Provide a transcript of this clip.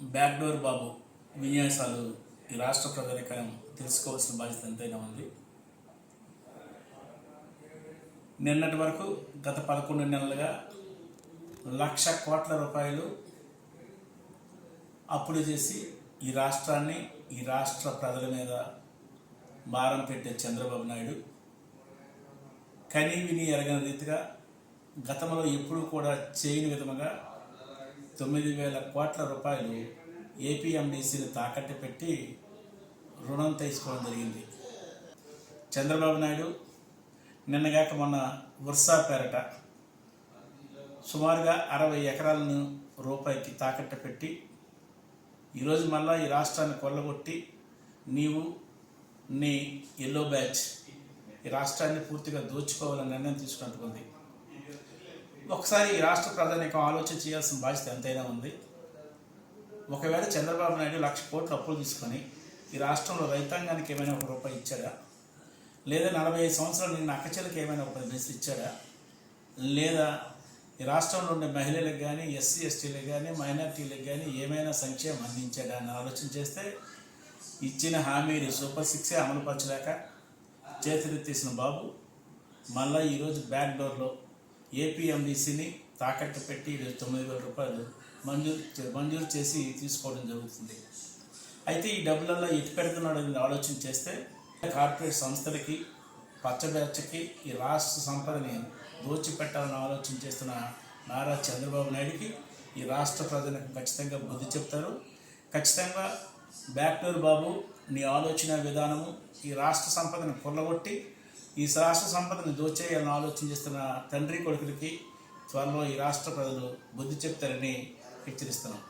Backdoor బాబు విన్యాసాలు ఈ రాష్ట్ర ప్రజలకు తెలుసుకోవాల్సిన బాధ్యత ఎంతైనా ఉంది. నిన్నటి వరకు గత పదకొండు నెలలుగా లక్ష కోట్ల రూపాయలు అప్పులు చేసి ఈ రాష్ట్రాన్ని ఈ రాష్ట్ర ప్రజల మీద భారం పెట్టే చంద్రబాబు నాయుడు కనీ విని ఎరగని రీతిగా గతంలో ఎప్పుడూ కూడా చేయని విధముగా తొమ్మిది వేల కోట్ల రూపాయలు ఏపీఎండిసిని తాకట్టు పెట్టి రుణం తీసుకోవడం జరిగింది. చంద్రబాబు నాయుడు నిన్నగాక మొన్న వర్షా పేరట సుమారుగా అరవై ఎకరాలను రూపాయికి తాకట్టు పెట్టి ఈరోజు మళ్ళా ఈ రాష్ట్రాన్ని కొల్లగొట్టి నీవు నీ ఎల్లో బ్యాచ్ ఈ రాష్ట్రాన్ని పూర్తిగా దోచుకోవాలని నిర్ణయం తీసుకుంటుంది ఒకసారి ఈ రాష్ట్ర ప్రధానికం ఆలోచన చేయాల్సిన బాధ్యత ఎంతైనా ఉంది. ఒకవేళ చంద్రబాబు నాయుడు లక్ష కోట్లు అప్పులు తీసుకొని ఈ రాష్ట్రంలో రైతాంగానికి ఏమైనా ఒక రూపాయి ఇచ్చాడా? లేదా నలభై ఐదు సంవత్సరాలు నిన్న అక్కచెల్లకి ఏమైనా ఒక పది ఇచ్చాడా? లేదా ఈ రాష్ట్రంలో ఉండే మహిళలకు కానీ ఎస్సీ ఎస్టీలకు కానీ మైనార్టీలకు కానీ ఏమైనా సంక్షేమం అందించాడా అని ఆలోచన చేస్తే ఇచ్చిన హామీలు సూపర్ సిక్సే అమలుపరచలేక చేతులెత్తేసిన బాబు మళ్ళీ ఈరోజు బ్యాక్ డోర్లో ఏపీఎండిసిని తాకట్టు పెట్టి తొమ్మిది వేల రూపాయలు మంజూరు మంజూరు చేసి తీసుకోవడం జరుగుతుంది. అయితే ఈ డబ్బులలో ఎటు పెడుతున్నాడు ఆలోచన చేస్తే కార్పొరేట్ సంస్థలకి పచ్చబెచ్చకి ఈ రాష్ట్ర సంపదని దోచిపెట్టాలని ఆలోచన చేస్తున్న నారా చంద్రబాబు నాయుడికి ఈ రాష్ట్ర ప్రజలకు ఖచ్చితంగా బుద్ధి చెప్తారు. ఖచ్చితంగా బ్యాక్డోర్ బాబు నీ ఆలోచన విధానము ఈ రాష్ట్ర సంపదను కొల్లగొట్టి ఈ రాష్ట్ర సంపదను దోచేయాలని ఆలోచన చేస్తున్న తండ్రి కొడుకులకి త్వరలో ఈ రాష్ట్ర ప్రజలు బుద్ధి చెప్తారని హెచ్చరిస్తున్నాం.